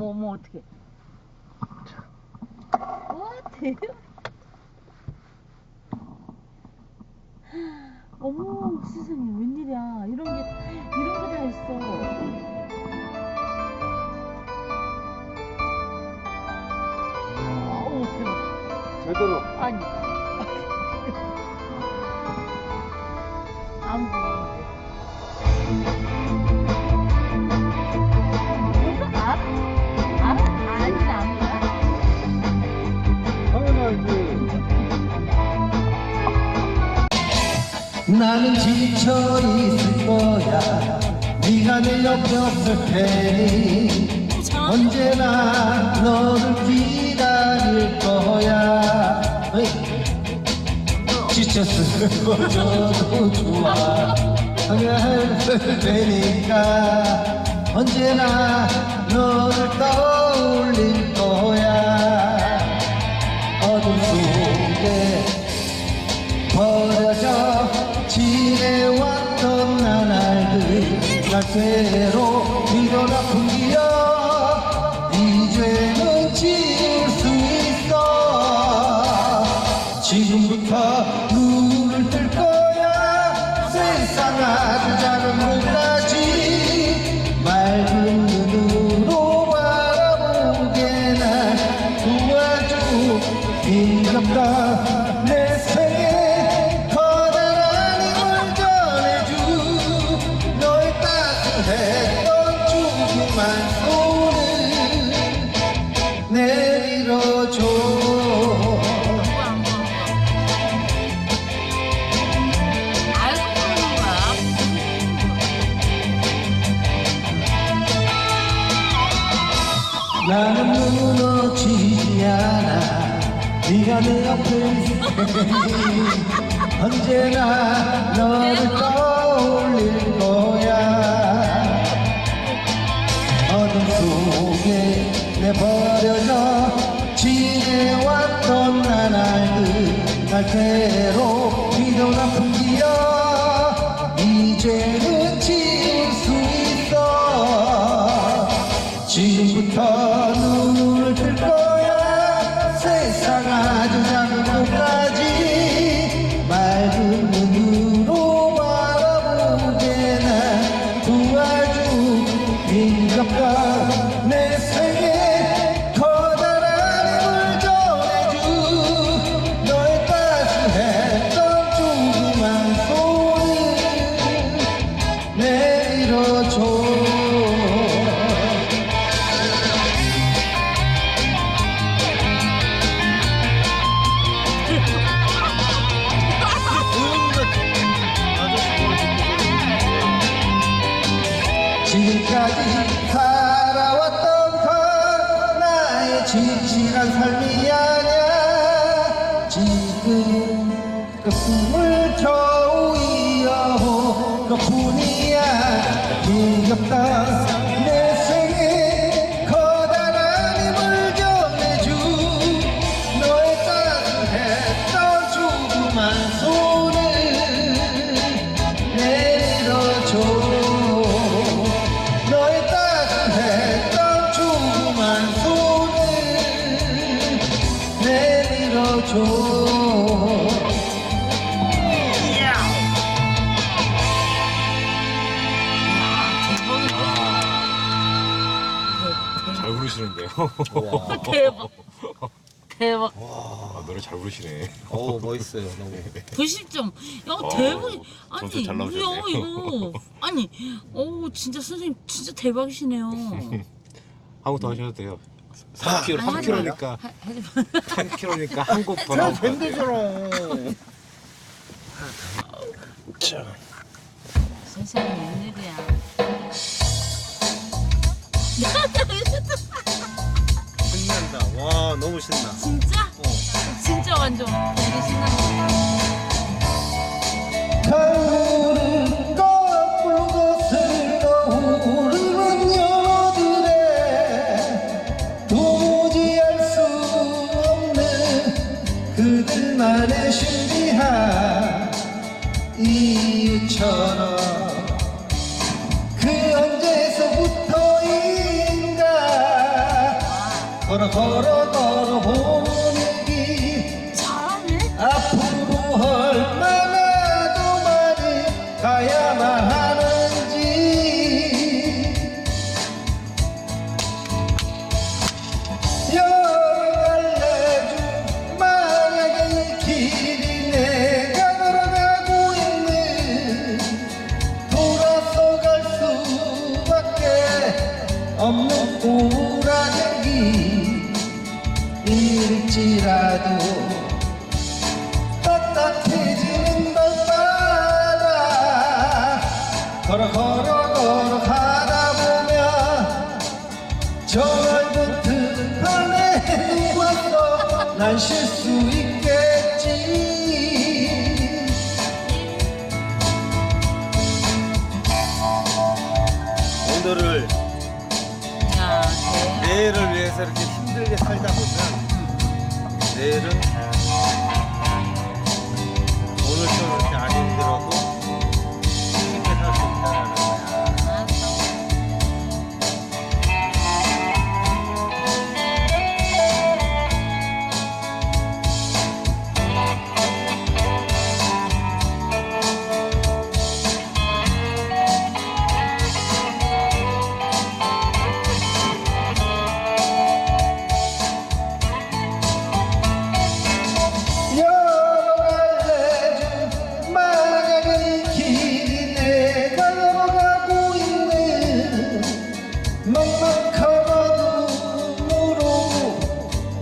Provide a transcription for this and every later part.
어머 어떡해. 와 대박 어머 세상에 웬일이야. 이런 게 이런 게 다 있어. 대박 제대로. 아니 나는 지쳐 있을 거야. 네가 내 옆에 없을 테니 언제나 너를 기다릴 거야. 지쳐 쓰는 거줘도 좋아. 항해할 테니까 언제나 너를 떠 지 나는 무너지지 않아. 네가 내 옆에 있으니 언제나 너를 떠올릴 거야. 어둠 속에 내버려져 지내왔던 나날들 날 괴롭 진실한 삶이 아냐 지금 그 꿈을 겨우 이어온 것뿐이야. 힘겹다 부르시는데요. 대박. 대박. 아, 노래 잘 부르시네. 어 멋있어요. 너무. 90점. 야 어, 대박 점수 아니 잘 나오셨네요. 뭐야 이거. 아니 어 진짜 선생님 진짜 대박이시네요. 한곡 더 하셔도 돼요. 3kg, 아니, 하지 마요. 3kg니까 하- 하지 마 3kg니까 한 곡 더 나올 것 같아요. 밴드처럼 세상에 웬일이야 너무 신나 진짜? 어. 진짜 완전 되게 신나는 강물은 거꾸로 거슬러 오르는 연어들의 도무지 알수 없는 그들만의 신비한 이유처럼 그 언제서부터인가 걸어 걸어 걸어 길 잘하네. 앞으로 얼마나 더 많이 가야만 하는지 열알려준 만약에 이 길이 내가 걸어가고 있는 돌아서 갈 수밖에 없는 우라쟁기 일지라도 따뜻해지는 밤바다 걸어 걸어 걸어 가다 보면 저 넓은 들판에 누워서 난 쉴 수 있겠지 오늘을 야, 대. 내일을 위해서 이렇게 힘들게 살다 보면 내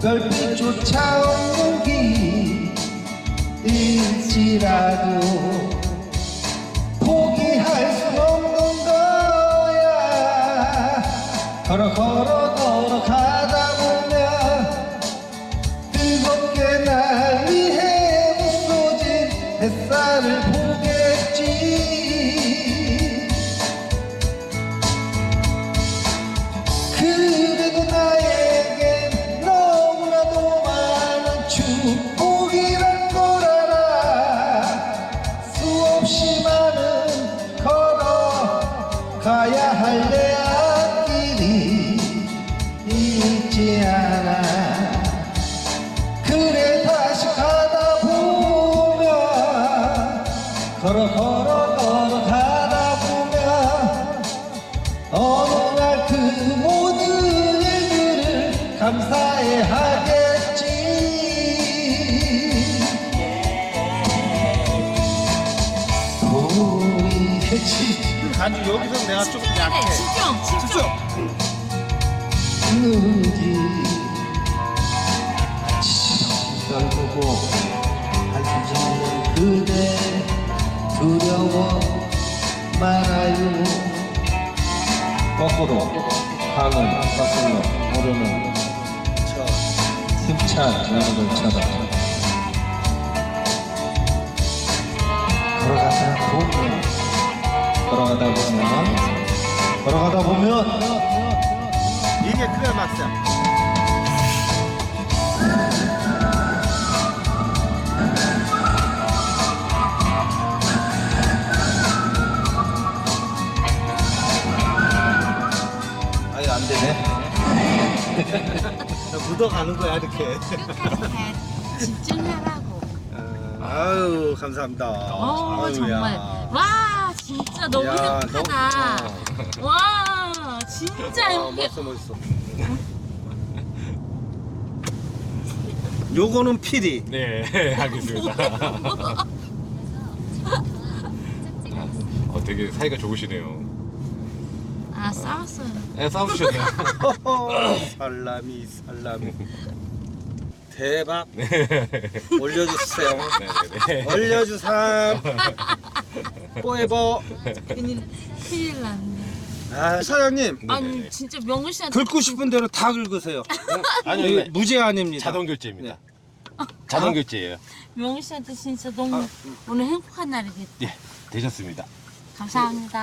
별빛조차 없는 길일지라도 포기할 수 없는 거야. 걸어 걸어 걸어 가다 보면 뜨겁게 날 위해 부서진 햇살을 걸어 걸어 걸어 가다 보면 어느 날 그 모든 일들을 감사해 하겠지 우리의 아니 여기서 내가 조금 집중해, 약해. 집중, 집중. 눈이 시선 보고 두려워 말아요. 거꾸로 강을 거슬러 오르는 저. 힘찬 연꽃처럼 걸어가다 보면. 걸어가다 보면. 걸어가다 보면. 이게 클라이막스야. 묻어가는 거야 이렇게. 집중하라고. 어, 아유 감사합니다. 어, 아유, 정말. 야. 와, 진짜 너무 야, 행복하다. 너무- 와, 진짜 아, 행복해. 멋있어 멋있어. 요거는 피리. 네, 알겠습니다. 어, 되게 사이가 좋으시네요. 아, 싸웠어요. 네, 싸우셨네요. 살라미 살라미. 대박 네. 올려주세요. 네네네. 올려주삼. 뽀에버. 큰일, 큰일 났네. 아 사장님 아니, 진짜 명훈 씨한테 긁고 싶은 대로 다 긁으세요. 아니요, 이거 네. 무제한입니다. 자동 결제입니다. 자동 결제예요. 명훈 씨한테 진짜 너무 오늘 행복한 날이겠다. 예, 되셨습니다. 감사합니다.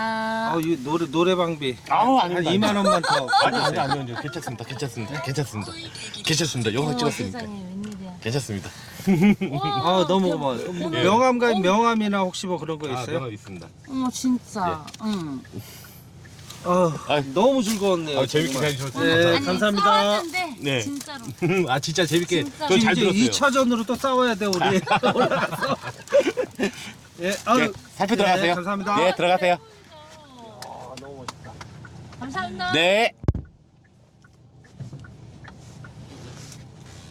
아, 이 노래 노래방비 아우, 한 2만 원만 더. 아니 아니 아니 아니 괜찮습니다. 괜찮습니다. 괜찮습니다. 괜찮습니다. 영화 어머, 찍었으니까. 세상에 웬일이야. 괜찮습니다. 아 너무 고마워요. 뭐 명함과 명함이나 혹시 뭐 그런 거 아, 있어요? 있습니다. 어머 진짜. 응. 아, 아, 너무 즐거웠네요. 아, 재밌게 정말. 잘 주셨습니다. 네, 아니, 감사합니다. 싸웠는데 네. 진짜로. 아 진짜 재밌게 진짜. 저잘 이제 들었어요. 2차전으로 또 싸워야 돼 우리 올라가서 예, 아유, 네, 살펴 들어가세요. 네, 감사합니다 네, 들어가세요. 감사합니다. 네.